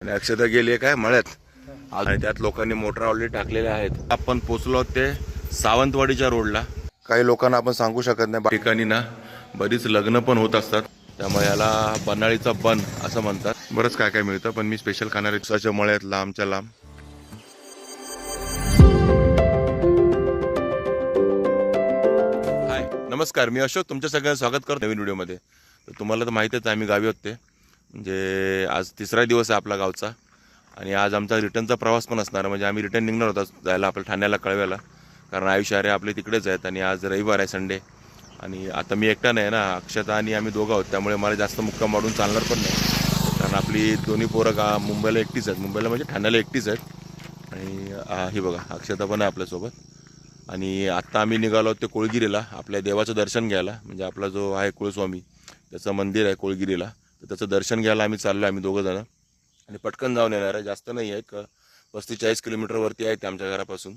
आणि अक्षता गेली काय? मळ्यात. आणि त्यात लोकांनी मोटर ऑलरेडी टाकलेल्या आहेत. आपण पोचलो ते सावंतवाडीच्या रोडला. काही लोकांना आपण सांगू शकत नाही. ठिकाणी ना बरीच लग्न पण होत असतात. त्यामुळे याला बनाळीचा बन असं म्हणतात. बरंच काय काय मिळतं पण मी स्पेशल खाणार आहे मळ्यात लांबच्या लांब. हाय नमस्कार. मी अशोक. तुमच्या सगळ्यांना स्वागत करतो नवीन व्हिडिओमध्ये तर तुम्हाला तर माहितीच आहे आम्ही गावी होते म्हणजे आज तिसरा दिवस आहे आपला गावचा. आणि आज आमचा रिटर्नचा प्रवास पण असणार. म्हणजे आम्ही रिटर्न निघणार होता जायला आपल्या ठाण्याला कळव्याला. कारण आयुष्य अरे आपले तिकडेच आहेत आणि आज रविवार आहे संडे आणि आता मी एकटा नाही ना. अक्षता आणि आम्ही दोघं आहोत. त्यामुळे मला जास्त मुक्का मारून चालणार पण नाही. कारण आपली दोन्ही पोरं गा मुंबईला एकटीच आहेत. मुंबईला म्हणजे ठाण्याला एकटीच आहेत. आणि हे बघा अक्षता पण आहे आपल्यासोबत. आणि आत्ता आम्ही निघालो ते कोळगिरीला. आपल्या देवाचं दर्शन घ्यायला. म्हणजे आपला जो आहे कुळस्वामी त्याचं मंदिर आहे कोळगिरीला. तर त्याचं दर्शन घ्यायला आम्ही चाललो आम्ही दोघं जण. आणि पटकन जाऊन येणार आहे. जास्त नाही आहे एक पस्तीस चाळीस किलोमीटरवरती आहे ते आमच्या घरापासून.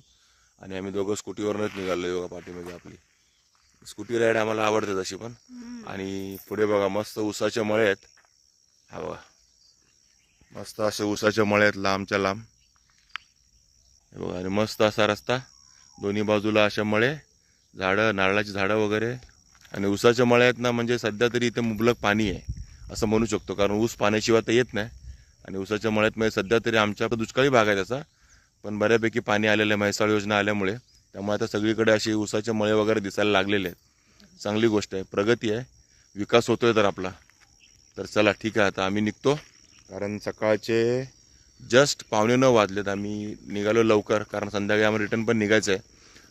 आणि आम्ही दोघं स्कूटीवरूनच निघालो योगा पाठीमध्ये आपली. स्कूटी राईड आम्हाला आवडते तशी पण. आणि पुढे बघा मस्त उसाचे मळे आहेत. हा बघा. मस्त असे उसाचे मळे आहेत लांबच्या लांब. हे बघा आणि मस्त असा रस्ता. दोन्ही बाजूला अशा मळे झाडं नारळाची झाडं वगैरे. आणि ऊसाच्या मळे आहेत ना म्हणजे सध्या तरी इथे मुबलक पाणी आहे. असं म्हणू शकतो कारण ऊस पाण्याशिवाय तर येत नाही. आणि ऊसाच्या मळ्यात म्हणजे सध्या तरी आमच्या दुष्काळी भाग आहे त्याचा. पण बऱ्यापैकी पाणी आलेलं आहे म्हैसाळ योजना आल्यामुळे. त्यामुळे आता सगळीकडे अशी ऊसाचे मळे वगैरे दिसायला लागलेले आहेत. चांगली गोष्ट आहे प्रगती आहे विकास होतो आहे तर आपला. तर चला ठीक आहे आता आम्ही निघतो. कारण सकाळचे जस्ट पावणे न वाजलेत आम्ही निघालो लवकर कारण संध्याकाळी आम्हाला रिटर्न पण निघायचं आहे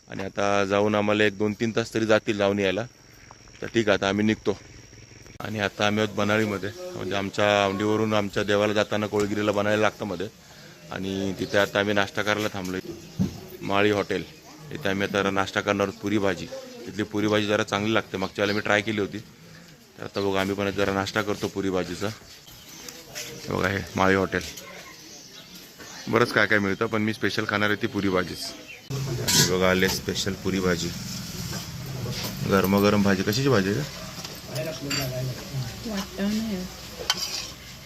आणि आता जाऊन आम्हाला एक दोन तीन तास तरी जातील जाऊन यायला. तर ठीक आहे आता आम्ही निघतो. आणि आता आम्ही आहोत बनाळीमध्ये. म्हणजे आमच्या औंडीवरून आमच्या देवाला जाताना कोळगिरीला बनायला लागतं मध्ये. आणि तिथे आता आम्ही नाश्ता करायला थांबलो माळी हॉटेल. इथे आम्ही आता नाश्ता करणार आहोत पुरी भाजी. इथली पुरी भाजी जरा चांगली लागते. मागच्या वेळेला मी ट्राय केली होती. तर आता बघा आम्ही पण जरा नाश्ता करतो पुरी भाजीचा. बघा हे माळी हॉटेल. बरंच काय काय मिळतं पण मी स्पेशल खाणार आहे ती पुरी भाजीच. आणि बघा आले स्पेशल पुरी भाजी. गरमागरम भाजी. कशाची भाजी आहे? वाटण आहे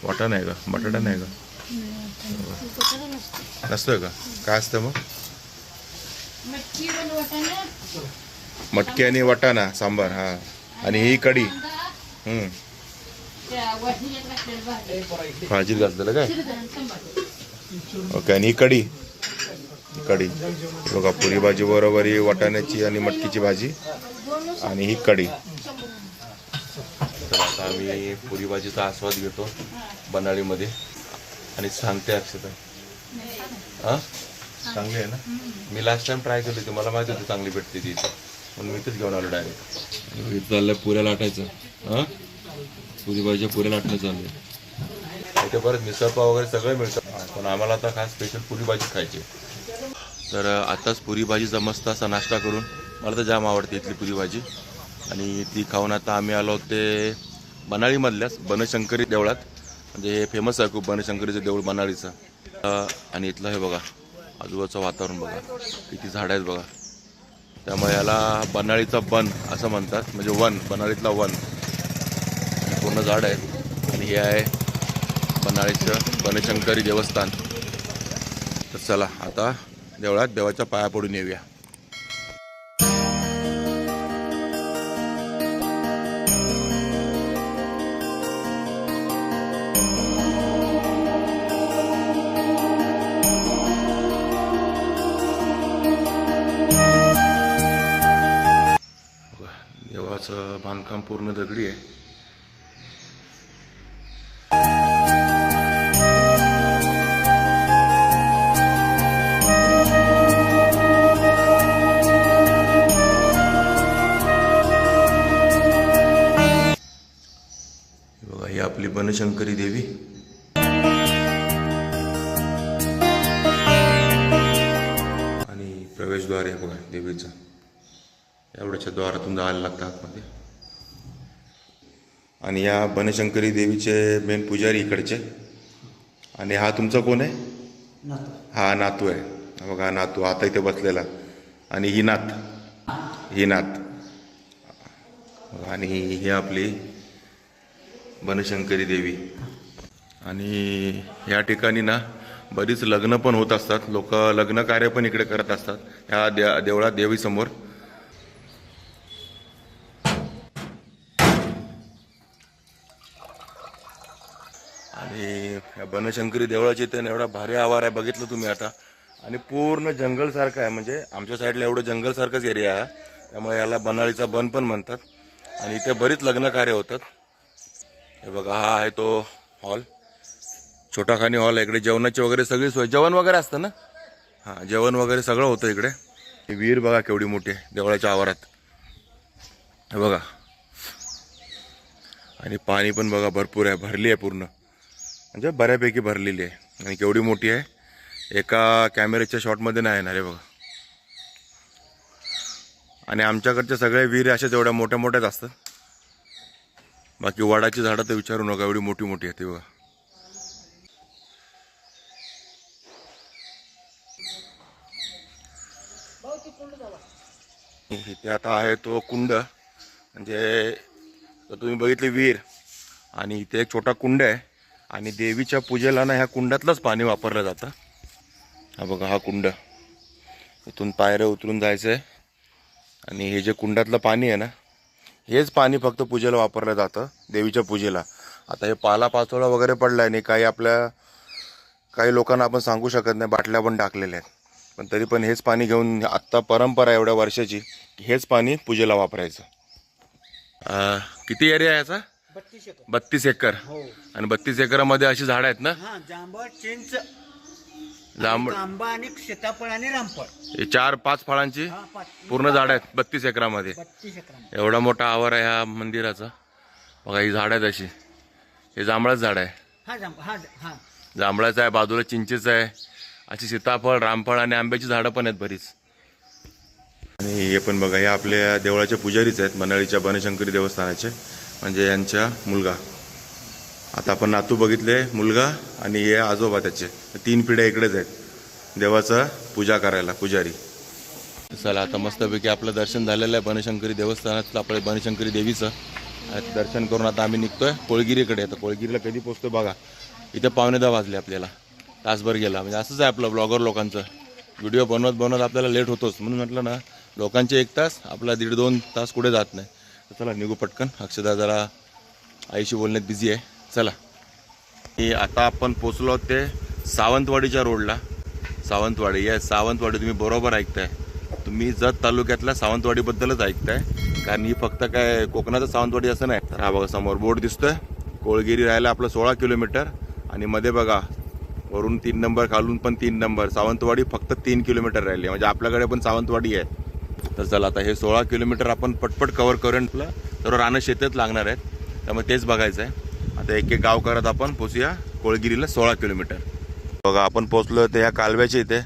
वाटा नाही का? बटाटा नाही का? नसतोय का? काय असतं मग? मटकी आणि वाटाणा सांबार हा. आणि ही कढी. हम्म. भाजीत घातलेलं काय? ओके आणि ही कढी. कढी. बघा पुरी भाजी बरोबर ही वाटाण्याची आणि मटकीची भाजी. आणि ही कढी. तर आता आम्ही पुरी भाजीचा आस्वाद घेतो बनाळीमध्ये. आणि सांगते अक्षता. हा? चांगली आहे ना? मी लास्ट टाइम ट्राय केली होती मला माहिती होती चांगली भेटते ती. इथं. म्हणून मी इथेच घेऊन आलो डायरेक्ट इथं चाललंय पुऱ्या लाटायचं. हा? पुरी भाजी पुऱ्या लाटणं चाललंय इथे परत मिसळपाव वगैरे सगळं मिळतं. पण आम्हाला आता खास स्पेशल पुरी भाजी खायची तर आताच पुरी भाजीचा मस्त असा नाश्ता करून मला तर जाम आवडते इथली पुरी भाजी. आणि ती खाऊन आता आम्ही आलो ते बनाळीमधल्याच बनशंकरी देवळात. म्हणजे हे फेमस आहे खूप बनशंकरीचं देऊळ बनाळीचं आणि इथलं हे बघा आजूबाजूचं वातावरण बघा किती झाडं आहेत बघा. त्यामुळे याला बनाळीचा बन असं म्हणतात म्हणजे वन बनाळीतला वन. पूर्ण झाड आहे आणि हे आहे बनाळीचं बनशंकरी देवस्थान. तर चला आता देवळात देवाच्या पाया पडून येऊया. देवाचं बांधकाम पूर्ण दगडी आहे बघा ही आपली बनशंकरी देवी आणि प्रवेशद्वार आहे बघा देवीचा एवढ्याच्या द्वारातून जायला लागतं आतमध्ये. आणि या बनशंकरी देवीचे मेन पुजारी इकडचे. आणि हा तुमचा कोण आहे? हा नातू आहे. हा बघा हा नातू आता इथे बसलेला. आणि ही नात. ही नात. आणि ही आपली बनशंकरी देवी. आणि या ठिकाणी ना बरीच लग्न पण होत असतात. लोक लग्न कार्य पण इकडे करत असतात. ह्या दे देवळात देवीसमोर. आणि बनशंकरी देवळाची इथे एवढा भारी आवार आहे बघितलं तुम्ही आता. आणि पूर्ण जंगलसारखं आहे म्हणजे आमच्या साईडला एवढं जंगलसारखंच एरिया आहे. त्यामुळे याला बनाळीचा बन पण म्हणतात. आणि इथे बरीच लग्न कार्य होतात. हे बघा हा आहे तो हॉल छोटाखानी हॉल आहे इकडे. जेवणाची वगैरे सगळी सोय. जेवण वगैरे असतं ना? हां जेवण वगैरे सगळं होतं इकडे. ही विहीर बघा केवढी मोठी आहे देवळाच्या आवारात. हे बघा. आणि पाणी पण बघा भरपूर आहे भरली आहे पूर्ण. म्हणजे बऱ्यापैकी भरलेली आहे. आणि केवढी मोठी आहे? एका कॅमेऱ्याच्या शॉटमध्ये नाही येणार आहे बघा. आणि आमच्याकडचे सगळे विहिरी अशाच एवढ्या मोठ्या मोठ्याच असतात. बाकी वडाची झाडं तर विचारू नका एवढी मोठी मोठी आहे ती बघा. इथे आता आहे तो कुंड. म्हणजे तुम्ही बघितली विहीर आणि इथे एक छोटा कुंड आहे. आणि देवीच्या पूजेला ना ह्या कुंडातलंच पाणी वापरलं जातं. हा बघा हा कुंड. इथून पायऱ्या उतरून जायचं आहे आणि हे जे कुंडातलं पाणी आहे ना हेच पाणी फक्त पूजेला वापरलं जातं देवीच्या पूजेला. आता हे पाला पाचोळा वगैरे पडला आहे आणि काही आपल्या काही लोकांना आपण सांगू शकत नाही बाटल्या पण टाकलेल्या आहेत. पण तरी पण हेच पाणी घेऊन आत्ता परंपरा एवढ्या वर्षाची की हेच पाणी पूजेला वापरायचं. किती एरिया आहे याचा? बत्तीस एकर. बत्तीस एकर. हो. आणि बत्तीस एकरामध्ये अशी झाडं आहेत ना? हा जांभळ चिंच जांभळ. आंबा आणि सीताफळ आणि रामफळ. हे चार पाच फळांची हा पाच. पूर्ण झाडं आहेत बत्तीस एकरामध्ये. बत्तीस एकर एवढा मोठा आवार आहे ह्या मंदिराचा. बघा ही झाड आहेत अशी. हे जांभळाचं झाड आहे. हा जांभ हा हा. जांभळाचं आहे बाजूला चिंचेचं आहे. अशी सीताफळ रामफळ आणि आंब्याची झाडं पण आहेत बरीच. आणि हे पण बघा हे आपल्या देवळाचे पुजारीच आहेत मनाळीच्या बनशंकरी देवस्थानाचे. म्हणजे यांच्या मुलगा. आता आपण नातू बघितले मुलगा आणि हे आजोबा त्याचे. तीन पिढ्या इकडेच आहेत. देवाचा पूजा करायला पुजारी. चला आता मस्तपैकी आपलं दर्शन झालेलं आहे बनशंकरी देवस्थानातलं आपलं बनशंकरी देवीचं. दर्शन करून आता आम्ही निघतोय कोळगिरीकडे. आता कोळगिरीला कधी पोचतो बघा. इथं पावणे दहा वाजले आपल्याला. तासभर गेला. म्हणजे असंच आहे आपलं ब्लॉगर लोकांचं. व्हिडिओ बनवत बनवत आपल्याला लेट होतोच. म्हणून म्हटलं ना लोकांचे एक तास आपला दीड दोन तास कुठे जात नाही. तर चला निघू पटकन. अक्षदा जरा आईशी बोलण्यात बिझी आहे. चला. हे आता आपण पोचलो आहोत ते सावंतवाडीच्या रोडला. सावंतवाडी या सावंतवाडी तुम्ही बरोबर ऐकताय. तुम्ही जत तालुक्यातल्या सावंतवाडीबद्दलच ऐकताय. कारण ही फक्त काय कोकणाचं सावंतवाडी असं नाही. तर हा बघा समोर बोर्ड दिसतोय. कोळगिरी राहायला आपलं सोळा किलोमीटर. आणि मध्ये बघा वरून तीन नंबर खालून पण तीन नंबर. सावंतवाडी फक्त तीन किलोमीटर राहिली. म्हणजे आपल्याकडे पण सावंतवाडी आहे. तर चला आता हे सोळा किलोमीटर आपण पटपट कवर करून आपलं सर्व रानं शेतीत लागणार आहेत. त्यामुळे तेच बघायचं आहे. आता एक एक गाव करत आपण पोचूया कोळगिरीला सोळा किलोमीटर. बघा आपण पोचलो ते ह्या कालव्याच्या इथे.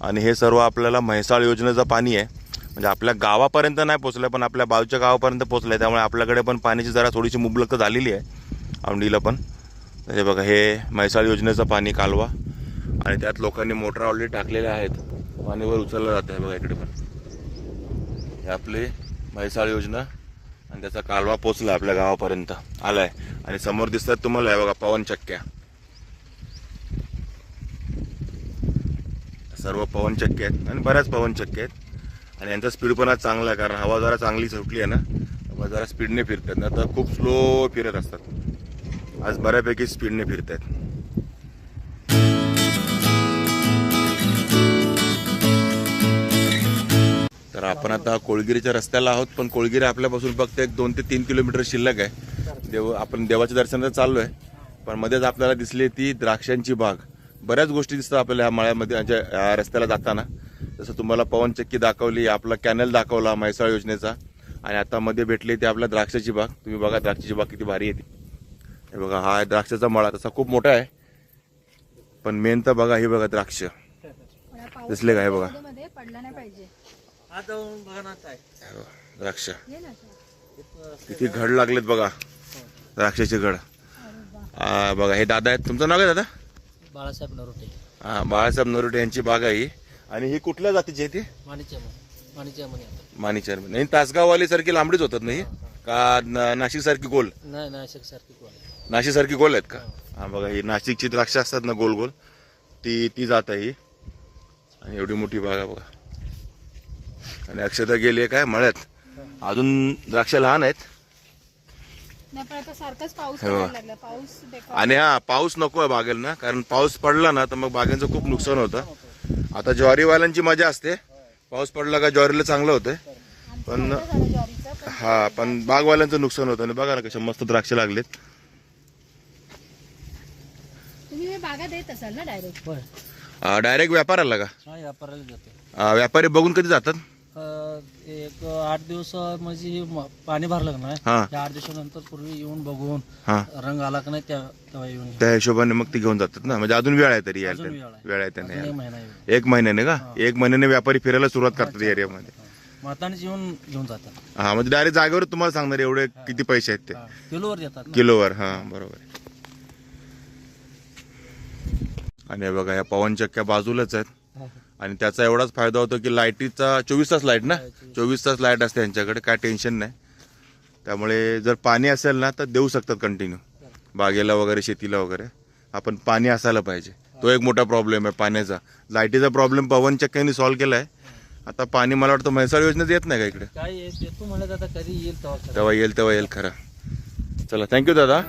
आणि हे सर्व आपल्याला म्हैसाळ योजनेचं पाणी आहे. म्हणजे आपल्या गावापर्यंत नाही पोचलं पण आपल्या बाजूच्या गावापर्यंत पोचलं आहे त्यामुळे आपल्याकडे पण पाण्याची जरा थोडीशी मुबलक झालेली आहे. औंडीला पण. म्हणजे बघा हे म्हैसाळ योजनेचं पाणी कालवा. आणि त्यात लोकांनी मोटर ऑलरेडी टाकलेल्या आहेत. पाणीवर उचललं जातं आहे बघा इकडे पण. हे आपली म्हैसाळ योजना आणि त्याचा कालवा पोचला आपल्या गावापर्यंत. आलाय. आणि समोर दिसतात तुम्हाला आहे बघा पवन चक्क्या. सर्व पवन चक्के आहेत आणि बऱ्याच पवन चक्के आहेत. आणि यांचा स्पीड पण आज चांगला आहे कारण हवा जरा चांगली सुटली आहे ना हवा जरा स्पीडने फिरतात. ना तर खूप स्लो फिरत असतात. आज बऱ्यापैकी स्पीडने फिरत आहेत आपण आता कोळगिरीच्या रस्त्याला आहोत पण कोळगिरी आपल्यापासून फक्त एक दोन ते तीन किलोमीटर शिल्लक आहे. देव आपण देवाच्या दर्शनाला चाललो आहे. पण मध्येच आपल्याला दिसली ती द्राक्षांची बाग. बऱ्याच गोष्टी दिसतात आपल्याला ह्या मळ्यामध्ये रस्त्याला जाताना. जसं तुम्हाला पवनचक्की दाखवली आपला कॅनल दाखवला म्हैसाळ योजनेचा. आणि आता मध्ये भेटली ती आपल्या द्राक्षाची बाग. तुम्ही बघा द्राक्षाची बाग किती भारी आहे ती. हे बघा हा आहे द्राक्षाचा मळा. तसा खूप मोठा आहे. पण मेन तर बघा हे बघा द्राक्ष. दिसले का हे बघा? पडला नाही पाहिजे. जाऊन बघा ना काय. हे बघा, द्राक्ष. ये ना आता. किती घड लागलेत बघा. द्राक्षाचे घड. हा बघा हे दादा आहेत. तुमचं नाव काय दादा? बाळासाहेब नरोटे. हा बाळासाहेब नरोटे यांची बाग आहे ही. आणि ही कुठल्या जातीची आहे ती? माणिच्या माणिच्या म्हणे मानीचर नाही तासगाववाली सारखी लांबडीच होतात नाही का नाशिक सारखी गोल? नाही नाशिक सारखी कोण नाशिक सारखी गोल आहेत का? हा. बघा ही नाशिकची द्राक्ष असतात ना गोल गोल ती ती जात आहे ही. आणि एवढी मोठी बाग आहे बघा. आणि अक्षता गेली आहे काय? मळ्यात. अजून द्राक्ष लहान आहेत. हो. आणि हा पाऊस नको आहे बागेला ना कारण पाऊस पडला ना तर मग बागेचं खूप नुकसान होतं. आता ज्वारीवाल्यांची मजा असते. पाऊस पडला का ज्वारीला चांगलं होतंय. आमचं पण- हा पण बागवाल्यांचं नुकसान होतं. आणि बघा ना कशा मस्त द्राक्ष लागलेत. तुम्ही बागा देत असाल ना डायरेक्ट व्यापाराला का? हा व्यापाराला जाते अं, व्यापारी बघून कधी जातात? एक आठ दिवस म्हणजे हे म- पाणी भरलं का नाही हा त्या आठ दिवसानंतर पूर्वी येऊन बघून हा रंग आला का नाही त्या तेव्हा येऊन घ्या. त्या हिशोबाने मग ती घेऊन जातात ना म्हणजे अजून वेळ आहे तरी यायला अजून त्यांना. वेळ आहे. वेळ आहे त्यांना अजून एक यायला. महिना येईल एक महिन्याने का एक महिन्याने व्यापारी फिरायला सुरुवात करतात एरियामध्ये मातानेच येऊन घेऊन जातात हा म्हणजे डायरेक्ट जागेवर तुम्हाला सांगणार एवढे किती पैसे आहेत ते हा. किलोवर देतात ना. किलोवर हा बरोबर आहे. आणि हे बघा या पवन चक्क्या बाजूलाच आहेत. आणि त्याचा एवढाच फायदा होतो की लाईटीचा चोवीस तास लाइट ना? चोवीस तास. लाइट असते यांच्याकडे काय टेन्शन नाही. त्यामुळे जर पाणी असेल ना तर देऊ शकतात कंटिन्यू बागेला वगैरे शेतीला वगैरे. आपण पाणी असायला पाहिजे. तो एक मोठा प्रॉब्लेम आहे पाण्याचा. लाईटीचा प्रॉब्लेम पवन चक्क्यांनी सॉल्व्ह केला आहे आता पाणी मला वाटतं म्हैसाळ योजनेत येत नाही का इकडे. तेव्हा येईल तेव्हा येईल खरं. चला थँक्यू दादा.